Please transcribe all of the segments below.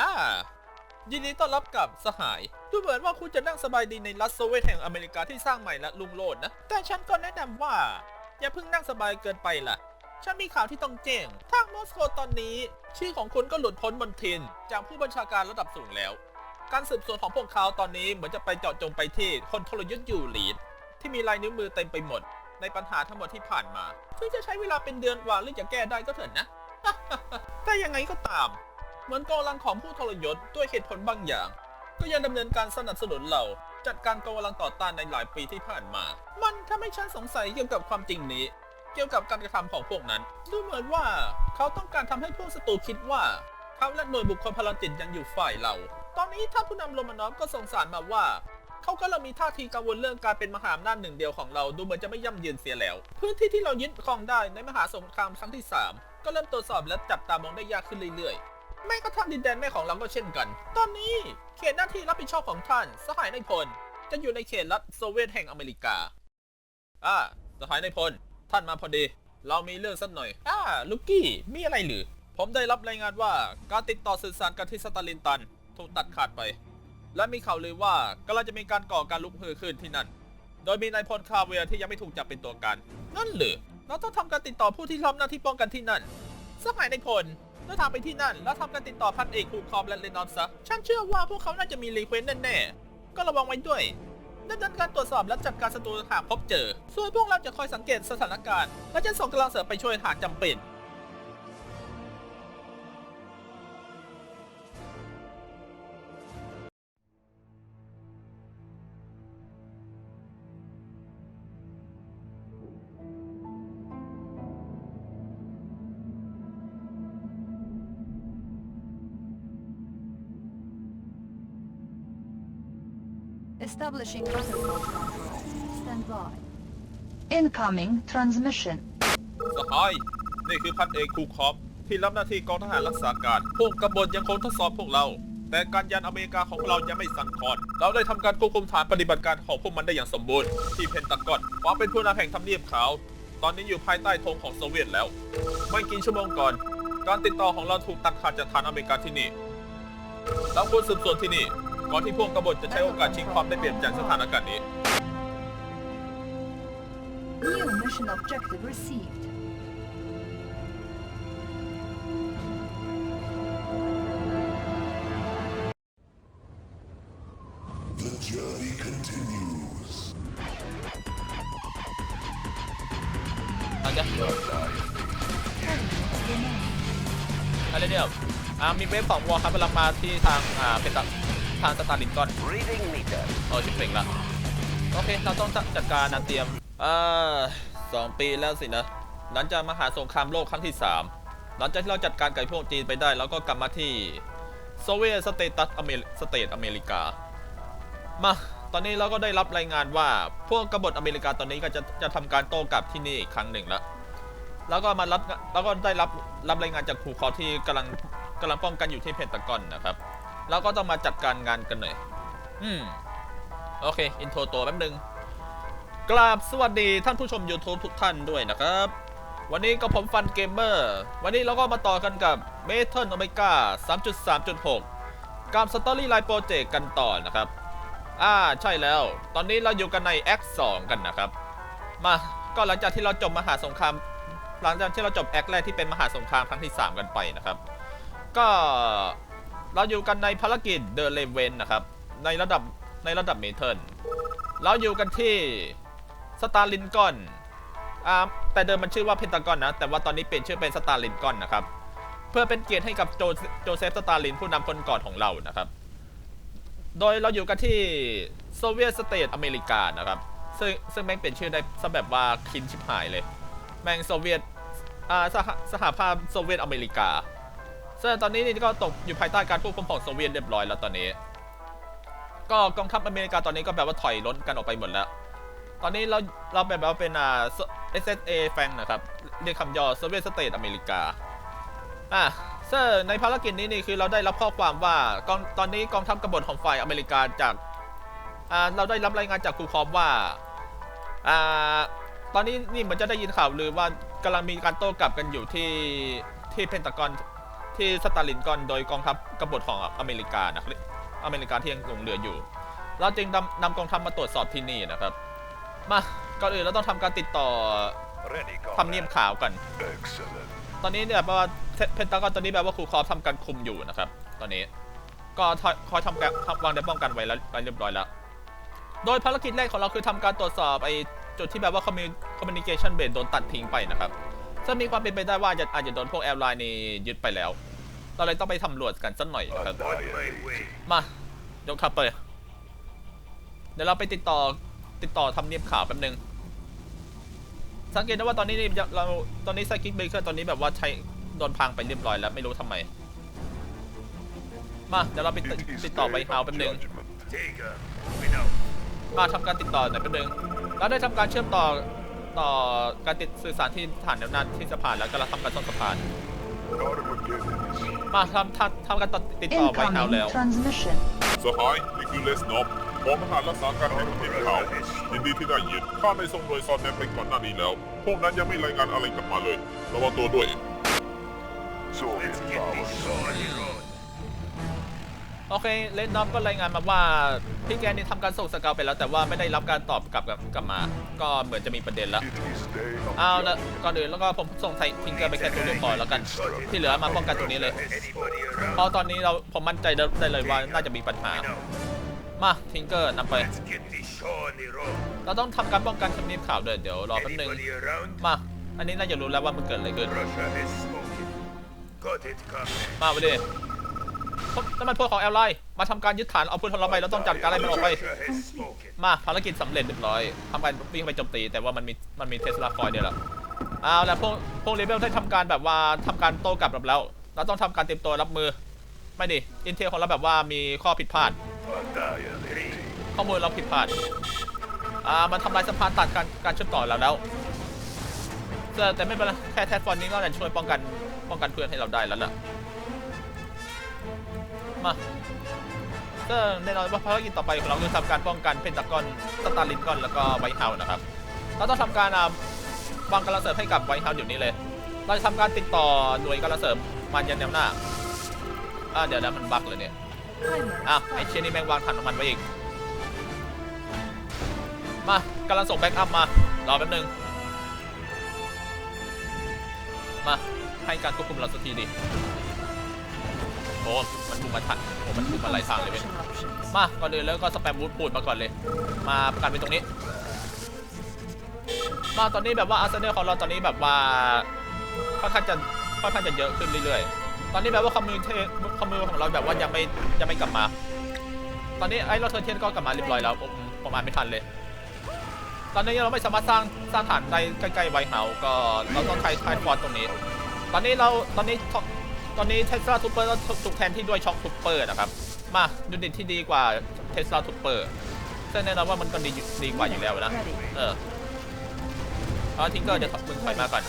อ่า ยินดีต้อนรับกับสหาย ดูเหมือนว่าคุณจะนั่งสบายดีในรัฐโซเวียตแห่งอเมริกาที่สร้างใหม่และลุงโลดนะ แต่ฉันก็แนะนำว่า อย่าเพิ่งนั่งสบายเกินไปล่ะ ฉันมีข่าวที่ต้องแจ้ง ทางมอสโกตอนนี้ ชื่อของคุณก็หลุดพ้นบนทิน จากผู้บัญชาการระดับสูงแล้ว การสืบสวนของพวกเขาตอนนี้เหมือนจะไปเจาะจงไปที่คนทรยศอยู่ลีดที่มีลายนิ้วมือเต็มไปหมด ในปัญหาทั้งหมดที่ผ่านมาถึงจะใช้เวลาเป็นเดือนกว่าหรือจะแก้ได้ก็เถอะนะ แต่ยังไงก็ตาม เหมือนกองกำลังของผู้ทรยศด้วยเหตุผลบางอย่าง ก็ยังดำเนินการสนับสนุนเรา จัดการกองกำลังต่อต้านในหลายปีที่ผ่านมา มันทำให้ฉันสงสัยเกี่ยวกับความจริงนี้ เกี่ยวกับการกระทำของพวกนั้น ดูเหมือนว่าเขาต้องการทำให้พวกศัตรูคิดว่า เขาและหน่วยบุคคลพลังจิตยังอยู่ฝ่ายเรา ตอนนี้ท่านผู้นำโรมานอฟก็ส่งสารมาว่าเขาก็เริ่มมีท่าทีกังวลเรื่องการเป็นมหาอำนาจหนึ่งเดียวของเราดูเหมือนจะไม่ย่ำเยืนเสียแล้ว พื้นที่ที่เรายึดครองได้ในมหาสงครามครั้งที่ 3 ก็เริ่มตรวจสอบและจับตามองได้ยากขึ้นเรื่อยๆ แม้กระทั่งดินแดนแม่ของเราก็เช่นกัน ตอนนี้เขตหน้าที่รับผิดชอบของท่าน สหายในายพล จะอยู่ในเขตรัฐโซเวียตแห่งอเมริกา อ่า สหายในายพล ท่านมาพอดี เรามีเรื่องสักหน่อย อ่า ลูกกี้ มีอะไรหรือ ผมได้รับรายงานว่าการติดต่อสื่อสารกันที่สตาลินตัน ถูกตัดขาดไป และมีข่าวลือว่ากำลังจะมีการก่อการลุกฮือขึ้นที่นั่น โดยมีนายพลคาเวียร์ที่ยังไม่ถูกจับเป็นตัวการ นั่นหรือ เราต้องทำการติดต่อผู้ที่รับหน้าที่ป้องกันที่นั่น สหายในายพล เดินทางไปที่นั่น แล้วทำการติดต่อพันเอกคูคอมและเลนอนซะ ฉันเชื่อว่าพวกเขาน่าจะมีรีเควสแน่ๆ ก็ระวังไว้ด้วยดำเนินการตรวจสอบและจัดการศัตรูหากพบเจอ ส่วนพวกเราจะคอยสังเกตสถานการณ์ และจะส่งกำลังเสริมไปช่วยหากจำเป็น Establishing protocol. Stand by. Incoming transmission. สหาย นี่คือพันเอกคูคอปที่รับหน้าที่กองทหารรักษาการ พวกกบฏยังคงทดสอบพวกเรา แต่การยันอเมริกาของเรายังไม่สั่นคลอน เราได้ทำการควบคุมฐานปฏิบัติการของพวกมันได้อย่างสมบูรณ์ ที่เพนตากอนความเป็นผู้นำแห่งทำเนียบขาว ตอนนี้อยู่ภายใต้ธงของโซเวียตแล้ว ไม่กี่ชั่วโมงก่อน การติดต่อของเราถูกตัดขาดจากฐานอเมริกาที่นี่ เราควรสืบสวนที่นี่ ก่อนที่พวกกบฏจะใช้โอกาสชิงความได้เปรียบจากสถานการณ์นี้ New mission objective received. The journey continues. อาจจะอะไรเนี่ยอ่ามีเวฟของวอลครับกำลังมาที่ทางอ่าเป็นทาง ทางสตาร์ลินก่อน Reading meter. โอ้ชิบเป่งละโอเค เราต้องจัดการนะเตรียมอ่าสองปีแล้วสินะ หลังจากมหาสงครามโลกครั้งที่ 3 หลังจากที่เราจัดการไก่พวกจีนไปได้ แล้วก็กลับมาที่โซเวียตสเตตัสอเมริสเตทอเมริกา มา ตอนนี้เราก็ได้รับรายงานว่า พวกกบฏอเมริกาตอนนี้ก็จะจะทำการโต้กลับที่นี่อีกครั้งหนึ่งแล้วแล้วก็มารับแล้วก็ได้รับรับรายงานจากครูคอที่กำลังกำลังป้องกันอยู่ที่เพนตากอนนะครับ แล้วก็ต้องมาจัดการงานกันหน่อย อืม โอเค อินโทรตัวแป๊บนึง กราบสวัสดีท่านผู้ชม YouTube ทุกท่านด้วยนะครับ วันนี้ก็ผมฟันเกมเมอร์ วันนี้เราก็มาต่อกันกับเมทัลโอเมก้า3.3.6 กับสตอรี่ไลน์โปรเจกต์กันต่อนะครับ อ่า ใช่แล้ว ตอนนี้เราอยู่กันใน Act 2กันนะครับ มา ก็หลังจากที่เราจบมหาสงคราม หลังจากที่เราจบแอคแรกที่เป็นมหาสงครามครั้งที่ 3 กันไปนะครับ ก็ เราอยู่กันในภารกิจเดินเลเวนนะครับ ในระดับในระดับเมทัลเราอยู่กันที่สตาร์ลินกอนอ่าแต่เดิมมันชื่อว่าเพนตากอนนะ แต่ว่าตอนนี้เปลี่ยนชื่อเป็นสตาร์ลินกอนนะครับ เพื่อเป็นเกียรติให้กับโจโจเซฟสตาร์ลินผู้นำคนก่อนของเรานะครับ โดยเราอยู่กันที่โซเวียตสเตทอเมริกานะครับ ซึ่งซึ่งแม่งเปลี่ยนชื่อได้ซะแบบว่าคินชิบหายเลย แม่งโซเวียตอ่าสหสหภาพโซเวียตอเมริกา ซึ่งตอนนี้นี่ก็ตกอยู่ภายใต้การควบคุมของโซเวียตเรียบร้อยแล้วตอนนี้ ก็กองทัพอเมริกาตอนนี้ก็แบบว่าถอยล้นกันออกไปหมดแล้ว ตอนนี้เราเราแบบว่าเป็นอ่า SSA แฟงนะครับ เรียกคำย่อโซเวียตสเตทอเมริกา อะซึ่งในภารกิจนี้นี่คือเราได้รับข้อความว่ากองตอนนี้กองทัพกบฏของฝ่ายอเมริกาจากอ่าเราได้รับรายงานจากครูคอมว่าอ่าตอนนี้นี่เหมันจะได้ยินข่าวลือว่ากำลังมีการโต้กลับกันอยู่ที่ที่เพนตากอน ที่สตาลินกอนโดยกองทัพกบฏของอเมริกานะครับอเมริกาที่ยังหลงเหลืออยู่ เราจึงนำนำกองทัพมาตรวจสอบที่นี่นะครับ มาก่อนอื่นเราต้องทำการติดต่อ Ready, ทำเนียมขาวกัน Excellent. ตอนนี้เนี่ยแปลว่าเพนตากอนตอนนี้แปลว่าครูคอฟทำการคุมอยู่นะครับ ตอนนี้ก็คอยทำการทำวางในป้องกันไว้แล้วเรียบร้อยแล้ว โดยภารกิจแรกของเราคือทำการตรวจสอบไอ้จุดที่แบบว่าคอมมิวนิเคชันเบสโดนตัดทิ้งไปนะครับ ซึ่งมีความเป็นไปได้ว่าจะอาจจะโดนพวกแอร์ไลน์นี่ยึดไปแล้ว เราเลยต้องไปสำรวจกันสักหน่อยนะครับ มายกทัพไป เดี๋ยวเราไปติดต่อติดต่อทำเนียบข่าวแป๊บนึง สังเกตได้ว่าตอนนี้นี่เราตอนนี้ไซคิกเบเกอร์ตอนนี้แบบว่าใช้โดนพังไปเรียบร้อยแล้วไม่รู้ทำไม มาเดี๋ยวเราไปติดต่อไปฮาวแป๊บนึงมาทำการติดต่อหน่อยแป๊บนึงเราได้ทำการเชื่อมต่อ ต่อการติดสื่อสารที่ฐานแนวหน้าที่สะพานแล้วก็เราทำการซ่อมสะพาน Armageddon มาทำทำทำการต่อติดต่อไวฮาว Incoming แล้ว transmission. สหายนี่คือเลสนอฟกองทหารรักษาการแผ่นดินเขายินดีที่ได้ยินข้าได้ส่งหน่วยซอนแนมไปก่อนหน้านี้แล้ว พวกนั้นยังไม่รายงานอะไรกลับมาเลย ระวังตัวด้วย Soviet Let's get power this show on the road. โอเคเลนนอฟก็รายงานมาว่าพี่แกนี่ทำการส่งสเกลไปแล้ว แต่ว่าไม่ได้รับการตอบกลับกลับมา ก็เหมือนจะมีประเด็นแล้วเอาละก่อนอื่นแล้วก็ผมส่งไททิงเกอร์ไปแค่ตัวเดียวพอแล้วกันที่เหลือมาป้องกันตรงนี้เลยเพ around? ราะตอนนี้เราผมมั่นใจได้เลยว่าน่าจะมีปัญหา มาทิงเกอร์นำไป เราต้องทำการป้องกันคำนี้ข่าวด้วยเดี๋ยวรอแป๊บนึงมาอันนี้น่าจะรู้แล้วว่ามันเกิดอะไรขึ้นมาไปดิพวก น้ำมันพวกของแอลไลน์มาทำการยึดฐานเอาพลทรไปเราต้องจัดการอะไรมันออกไป มาภารกิจสำเร็จเรียบร้อยทำการวิ่งไปโจมตี แต่ว่ามันมีมันมีเทสลาคอยเดียวละเอาแล้วพวกพวกเรเบลได้ทำการแบบว่าทำการโต้กลับเราแล้ว เราต้องทำการเตรียมตัวรับมือ ไม่ดิอินเทลของเราแบบว่ามีข้อผิดพลาด ข้อมูลเราผิดพลาดอ่ามันทำลายสะพานตัดการการเชื่อมต่อเราแล้วแต่แต่ไม่เป็นไรแค่แทสฟอนนี้ก็จะช่วยป้องกันป้องกันเพื่อนให้เราได้แล้วล่ะ มาก็แน่นอนว่าภารกิจต่อไปของเราคือทำการป้องกันเพนตากอนสตาร์ลินกอนแล้วก็ไวท์เฮาส์นะครับ เราต้องทำการวางกำลังเสริมให้กับไวท์เฮาส์เดี๋ยวนี้เลย เราจะทำการติดต่อหน่วยกำลังเสริมมันยันแนวหน้าอ่าเดี๋ยวนะมันบั๊กเลยเนี่ยอ้าวไอเชียนี่แม่งวางถังน้ำมันไว้อีก มากำลังส่งแบ็กอัพมา รอแป๊บนึง มาให้การควบคุมเราสักทีดิ โอ้มันบุกมาทันโอ้มันบุกมาหลายทางเลยเว้ยมาก่อนอื่นแล้วก็สแปมบูทปูดมาก่อนเลย มากันไปตรงนี้ มาตอนนี้แบบว่าอาร์เซนอลของเราตอนนี้แบบว่าค่อนข้างจะค่อนข้างจะเยอะขึ้นเรื่อยๆ ตอนนี้แบบว่าคอมมูนเทคอมมูของเราแบบว่ายังไม่ยังไม่กลับมา ตอนนี้ไอ้เราเทอร์เทียนก็กลับมาเรียบร้อยแล้วผมผมอ่านไม่ทันเลย ตอนนี้เราไม่สามารถสร้างสร้างฐานได้ใกล้ๆไวเฮาก็เราต้องใช้ไทฟอร์ตรงนี้ ตอนนี้เราตอนนี้ท็อป ตอนนี้เทสลาทูเปอร์ถูกแทนที่ด้วยช็อคทูเปอร์นะครับ มายูนิตที่ดีกว่าเทสลาทูเปอร์ซึ่งแน่นอนว่ามันก็ดีดีกว่าอยู่แล้วนะ เออเอาทิงเกอร์จะมึงถอยมาก่อน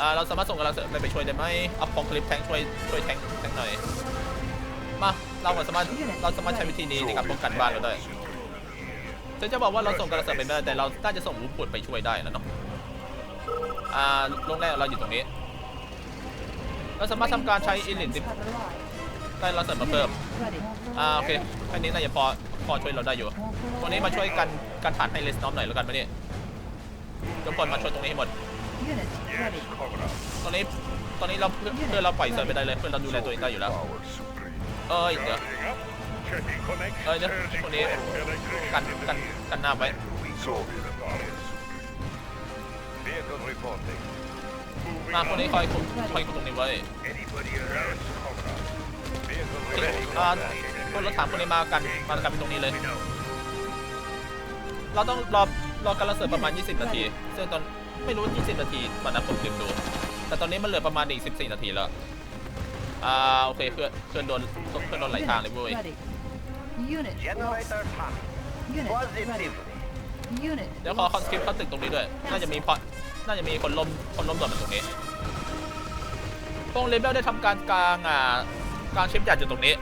อ่าเราสามารถส่งกำลังเสริมไปช่วยได้ไหมเอาพองคลิปแทงช่วยช่วยแทงแทงหน่อย มาเราสามารถเราสามารถใช้วิธีนี้ในการป้องกันบ้านเราได้ฉันจะบอกว่าเราส่งกำลังเสริมไปไม่ได้แต่เราน่าจะส่งวูปุดไปช่วยได้แล้วเนาะ อ่าโรงแรกเราอยู่ตรงนี้ เราสามารถทำการใช้อิลิท Reinforcements have arrived. ได้เราเสริมมาเพิ่มอ่าโอเคแค่นี้น่าจะพอพอช่วยเราได้อยู่ตัวนี้มาช่วยกันกันฐานให้เลสนอมหน่อยแล้วกันมาเนี่ยทุกคนมาช่วยตรงนี้ให้หมดตอนนี้ตอนนี้เราเพื่อเพื่อเราปล่อยเซิร์ฟไปได้เลยเพื่อนเราดูแลตัวเองได้อยู่แล้วเอ้ยเดี๋ยวเอ้ยเดี๋ยวคนนี้กันกันกันหน้าไว้ Soviet power supreme. Vehicle reporting. มาคนนี้คอยคุมคอยคุมตรงนี้ไว้ Anybody around? Cover up. Vehicle ที่ ready. อ่าคนรถถังคนนี้มากันมากันไปตรงนี้เลย We know. เราต้องรอรอการระเสริมประมาณ 20 นาที ซึ่งตอนไม่รู้ 20 นาทีตอนนั้นผมลืมดู แต่ตอนนี้มันเหลือประมาณอีก14 นาทีแล้ว อ่าโอเคเพื่อนเพื่อนโดนเพื่อนโดนหลายทางเลยเว้ย Ready. Unit lost. Generator time. Unit ready. Positive. Unit เดี๋ยวขอคอนสคริปต์เข้าตึกตรงนี้ด้วย น่าจะมีพอ น่าจะมีคนล้มคนล้มด่วนมาตรงนี้พวกเลเบลได้ทำการกลางอ่ากลางชิปใหญ่อยู่ตรงนี้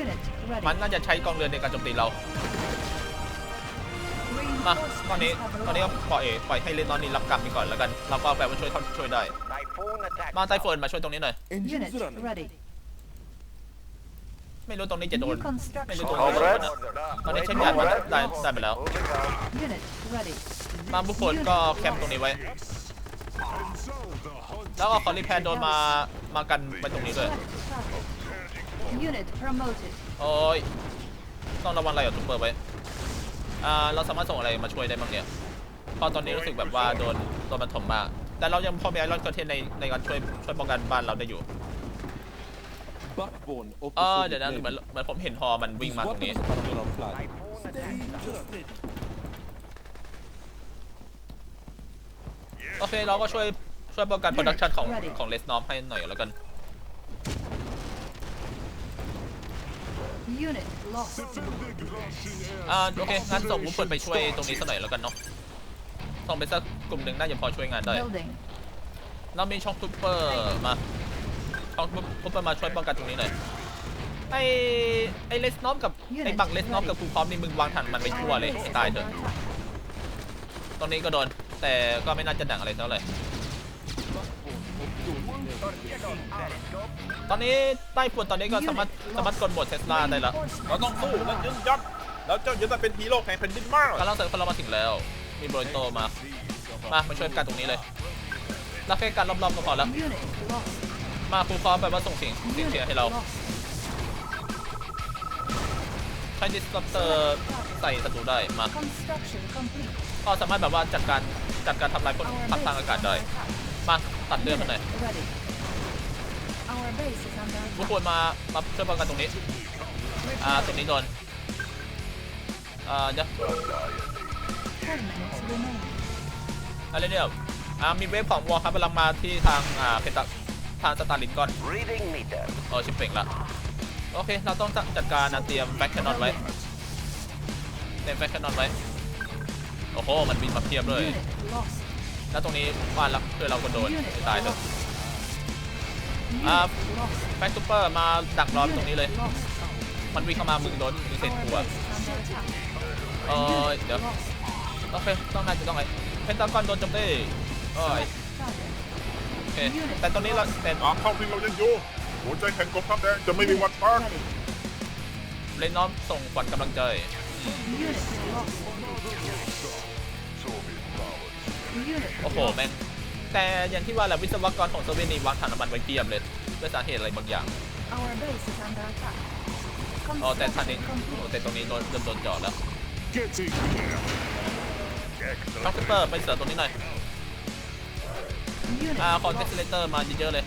Unit ready. มันน่าจะใช้กองเรือในการโจมตีเรา Reinforcements มาตอนนี้ตอนนี้ก็ปล่อยปล่อยให้เลนนอนนี่รับกรรมไปก่อนแล้วกัน เราก็แปลว่าช่วยเท่าที่ช่วยได้ Typhoon attack. มาไต้ฝุ่นมาช่วยตรงนี้หน่อย Unit ready. ไม่รู้ตรงนี้จะโดน New construction ไม่รู้ตรงนี้จะโดน Comrades, นะ order. ตอนนี้เช็คงานมาได้ได้ได้ไปแล้ว Moving out. Unit ready. มาบุคคลก็แคมป์ตรงนี้ไว้ แล้วก็คอลิแพนโดนมามากันไปตรงนี้ด้วย Select target. Unit promoted. โอ้ยต้องระวังอะไรกับทูเปอร์ไว้อ่าเราสามารถส่งอะไรมาช่วยได้บ้างเนี่ยเพราะตอนนี้รู้สึกแบบว่าโดนโดนมันถมมากแต่เรายังพอมีไอรอนเกอร์เทนในในการช่วยช่วยป้องกันบ้านเราได้อยู่ backbone of เอ the อ Soviet เดี๋ยวนะเหมือน Navy. เหมือนผมเห็นฮอมันวิ่ง His มาตรงนี้ weapons are on our flag. Typhoon attack. โอเคเราก็ช่วยช่วยป้องกันโปรดักชันของของเลสนอมให้หน่อยแล้วกัน Unit lost. อ่าโอเคงั้นส่งบุคคลไปช่วยตรงนี้สักหน่อยแล้วกันเนาะส่งไปสักกลุ่มหนึ่งน่าจะพอช่วยงานได้ Building. เรามีช่องทูเปอร์มา ช่องทูเปมาช่วยป้องกันตรงนี้หน่อยไอไอเลสนอมกับไอบังเลสนอมกับกูพร้อมนี่มึงวางถันมันไปทั่วเลยไอ้ตายเถอะตรงนี้ก็โดน แต่ก็ไม่น่าจะหนักอะไรเท่าไหร่ตอนนี้ใต้ฝุ่นตอนนี้ก็สามารถสามารถกดโหมดเทสลาได้แล้วเราต้องสู้และยืนยันแล้วเจ้าจะได้เป็นฮีโร่แห่งแผ่นดินมากกำลังเสริมคนเรามาถึงแล้ว มีโบรโตมา มามาช่วยกันตรงนี้เลยเราแค่การรอบๆก็พอแล้ว มาครูพร้อมแบบว่าส่งเสียงเสียงเชียร์ให้เราใช้ดิสตัปเตอร์ใส่ศัตรูได้มาก็สามารถแบบว่าจัดการจัดการทำลายพวก Our พักทางอากาศได้มาตัดเลือดมันหน่อยทุกคนมามาช่วยป้องกันตรงนี้อ่าตรงนี้โดนอ่าเดี๋ยวอะไรเนี่ยอ่ามีเวฟของวอลครับกำลังมาที่ทางอ่าเพตา ทางสตาร์ลินก่อน Reading meter. เออชิปเป่งละ โอเค เราต้องจัดการนะเตรียมแบ็คแคนนอนไว้เตรียมแบ็คแคนนอนไว้ โอ้โห มันบินมาเพียบเลย Unit lost. แล้วตรงนี้บ้านละเพื่อนเราก็โดน Unit ตายเลย Unit Ah, lost. แบ็คซูเปอร์มาดักรอตรงนี้เลย Unit lost. มันวิ่งเข้ามามึงโดนมึงเสร็จ Our กูอะ base is under attack. เออ Unit เดี๋ยว lost. โอเค ต้องน่าจะต้องไงเพนตากอนโดนโจมตีโอ้ย อเคแต่ตอนนี้เราแต่ตามเท่าที่เรายังอยู่ หัวใจแห่งกองทัพแดงจะไม่มีวันพัก Ready. เลนน้อมส่งขวัญกำลังใจ Unit lost. Soviet powers. Unit โอ้โห lost. แม่งแต่อย่างที่ว่าแหละวิศวกรของโซเวียตนี่วางถังน้ำมันไว้เพียบเลยด้วยสาเหตุอะไรบางอย่าง Our base is under attack. อ๋อแต่ท่านนี้ Construction โอ้ complete. แต่ตรงนี้โดนเริ่มโดนเจาะแล้ว Getting here ท็อก Excellent. เปอร์ไปเสริมตรงนี้หน่อย Unit อ่าคอนเท lost. สเลเตอร์มาเยอะๆเลย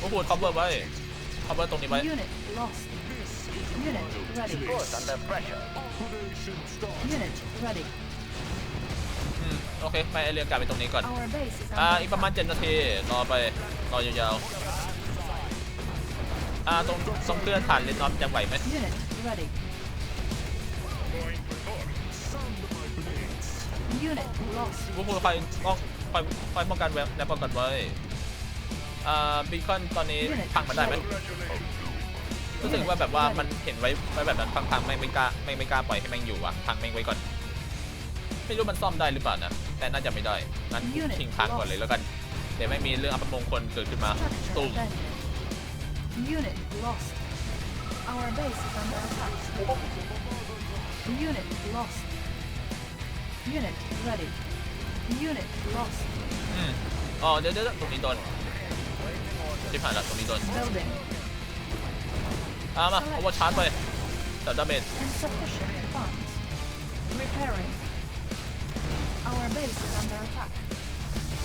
โอ้โหคัฟเวอร์ไว้คัฟเวอร์ตรงนี้ไว้ Unit lost. Unit ready. Good under pressure. Unit ready. อืมโอเค ไปเรียงการไปตรงนี้ก่อน Our base is อ่า under อีกประมาณ attack. 7 นาที รอไป รอยาวๆ อ่า ตรงตรงเคลื่อนผ่านเลนนอมยังไหวไหม Unit ready. Unit lost. พวกคุณคอยป้องคอยคอยป้องกันแวบและป้องกันไว้อ่าบีคอนตอนนี้พังมันได้ไหมรู้สึกว่าแบบว่ามันเห็นไว้ไว้แบบนั้นพังๆไม่ไม่กล้าไม่ไม่กล้าปล่อยให้แม่งอยู่อะพังแม่งไว้ก่อน ไม่รู้มันซ่อมได้หรือเปล่านะ แต่น่าจะไม่ได้งั้นทิ้งพังก่อนเลยแล้วกัน เดี๋ยวไม่มีเรื่องอัปมงคลเกิดขึ้นมา Structure ตุ้ม Unit ready. Unit lost. อืมอ๋อเดี๋ยวเดี๋ยวตรงนี้โดนที่ผ่านละตรงนี้โดน Building. อ่ามาโอเวอร์ชาร์จไปแต่ดาเมจ Insufficient funds. Repairing. Our base is under attack.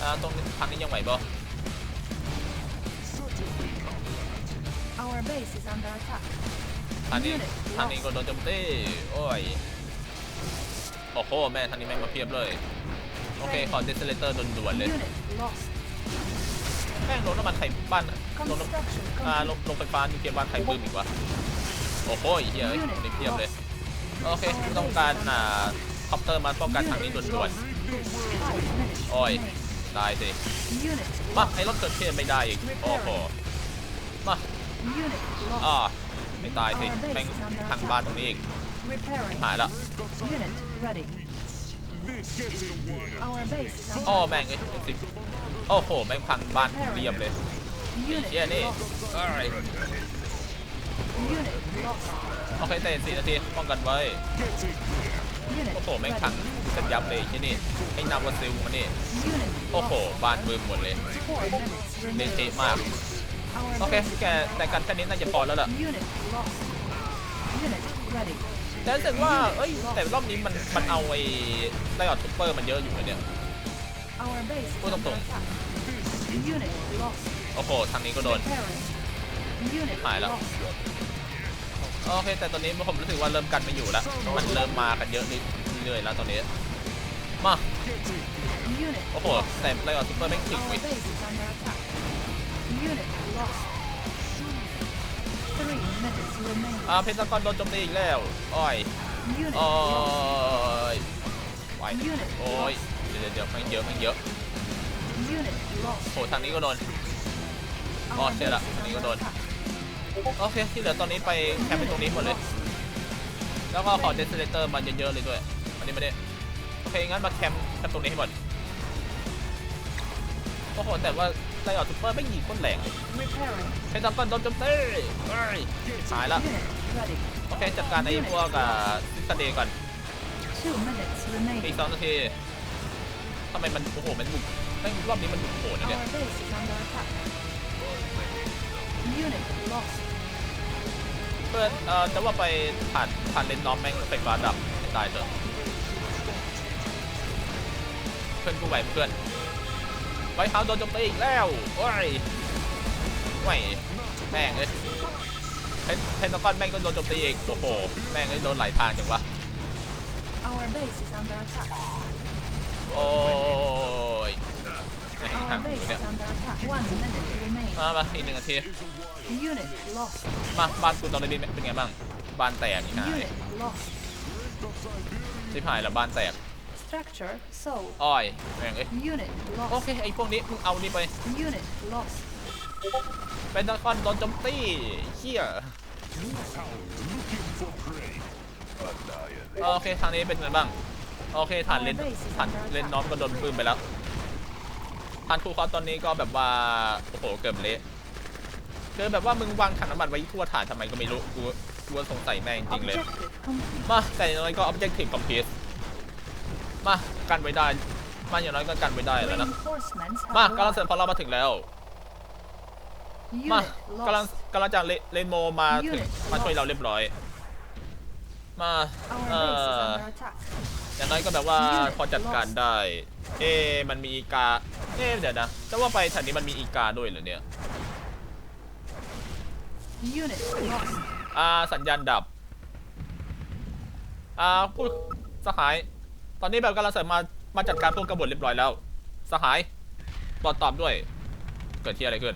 อ่าตรงนี้ทางนี้ยังไหวบ่ Our base is under attack. ทางนี้ทางนี้ก็โดนโจมตีโอ้ย โอ้โหแม่ทางนี้แม่งมาเพียบเลย โอเค ขอเดสเลเตอร์ด่วนๆเลย Unit lost. แม่งลงน้ำมันไข่บ้านลงน้ Construction ำอ่าล complete. งลงไฟฟ้านิวเคลียร์บ้านไข่บึ้มอีกวะโอ้โหเฮียนี่เพียบเลย โอเคกูต้องการอ่าคอปเตอร์มาป้องกันทางนี้ด่วน Five minutes ๆโอ้ย remain. ตายสิ Unit มา lost. ไอ้รถเกิดเทียนไม่ได้อีก โอ้โห มา Unit อ่า lost. ไอ้ไม่ตายสิแม่งทางบ้านตรงนี้อีก Repairing. หายละ Unit ready. Our base is อ้อ under แม่งไอ้สิโอ้โห แม่งพังบ้านเรียบเลย Unit เชี่ยนี่ lost. เอ้ย Unit lost. โอเคแต่สี่นาทีป้องกันไว้ Unit โอ้โห แม่ง ready. พังกันยับเลยที่นี่ไอ้นาวาซิลมานี่ Unit โอ้โห lost. บ้านมือหมดเลย Four minutes เละ remaining. เทะมาก Our โอเค base is แก under แต่กันแค่นี้น่าจะพอแล้วล่ะ Unit lost. Unit ready. แต่รู้สึกว่าเอ้ยแต่รอบนี้มันมันเอาไอ้ไดออดซูเปอร์มันเยอะอยู่นะเนี่ย Our base is Ôi, under tổng. attack. Unit lost. โอ้โหทางนี้ก็โดน Repairing. Unit Phải lắm. lost. โอเค แต่ตอนนี้ผมรู้สึกว่าเริ่มกันไม่อยู่แล้ว มันเริ่มมากันเยอะเรื่อยๆแล้วตอนนี้มา Unit โอ้โหแต่ไดออดซูเปอร์แม่งถึง Our เว้ย base is under attack. Unit lost. Three minutes remaining. อ่าเพนตากอนโดนโจมตีอีกแล้วอ้อย Unit โอ้ lost. ยไหว Unit โอ้ยเดี๋ยวเดี๋ยวมันเยอะมันเยอะ Unit lost. โอ้ทางนี้ก็โดน Our Oh, shit, base ah, is hindi ko under doon. attack. โอเคที่เหลือตอนนี้ไปแคมป์ไปตรงนี้หมดเลย แล้วก็ขอเดสเลเตอร์มาเยอะๆเลยด้วยอันนี้ไม่ได้โอเคงั้นมาแคมป์แคมป์ตรงนี้ให้หมดโอ้โหแต่ว่า ไดออดซูเปอร์ไม่ยิงคนแรงเลย Repairing. เพนตากอนโดนโจมตีเอ้ยหายละ Unit ready. โอเคจัดการไอ้พวกอ่าซิสเดย์ก่อน Two minutes อีก remaining. สองนาทีทำไมมันโอ้โหมันบุกแม่งรอบนี้มันบุกโหดนะเนี่ย Our base is under attack. Unit lost. เพื่อนเอ่อจะว่าไปผ่านผ่านเลนน้อมแม่งไฟฟ้าดับให้ตายเถอะเพื่อนกูไหวเพื่อน ไวท์เฮาส์โดนโจมตีอีกแล้วโอ้ยไหวแม่งเลยเพนเพนตากอนแม่งก็โดนโจมตีอีกโอ้โหแม่งเลยโดนหลายทางจังวะ Our base is under attack. โอ้ยแม่งห่าง Our อยู่ base เนี่ย is under attack. One minute remaining. มามาอีกหนึ่งนาที Unit lost. มาบ้านกูตอนนี้เป็นไงบ้างบ้านแตกอีกหาย Unit lost. ชิบหายแล้วบ้านแตก Structure sold. อ้อยแม่งเอ้ย Unit โอ lost. เคไอ้พวกนี้มึงเอานี่ไป Unit lost. เป็นตะคอนโดนโจมตีเชี่ยโอเคทางนี้เป็นไงบ้าง โอเคฐานเลนฐานเลนน้อมก็โดนปืนไปแล้วฐานคูคอสตอนนี้ก็แบบว่า โอ้โห เกือบเละคือแบบว่ามึงวางถังน้ำมันไว้ทั่วฐานทำไมก็ไม่รู้ กูกูสงสัยแม่งจริงเลย Objective complete. มาแต่อย่างน้อยก็ objective complete มากันไว้ได้มาอย่างน้อยก็กันไว้ได้แล้วนะ Reinforcements มา have กำลังเสริม arrived. พอเรามาถึงแล้วมา Unit กำลัง lost. กำลังจากเลเลนโมมาถึง Unit มาช่วยเราเรียบร้อย มา Our เอ่ base is อ under attack. อย่างน้อยก็แบบว่า Unit พอจัดการได้ เอ๊ะมันมีอีกาเอ๊ะเดี๋ยวนะจะว่าไปแถวนี้มันมีอีกาด้วยเหรอเนี่ย Unit lost. อ่าสัญญาณดับอ่าพูดสหาย ตอนนี้แบบกำลังใส่มา มาจัดการพวกกบฏเรียบร้อยแล้ว สหายบอดตอบด้วย เกิดที่อะไรขึ้น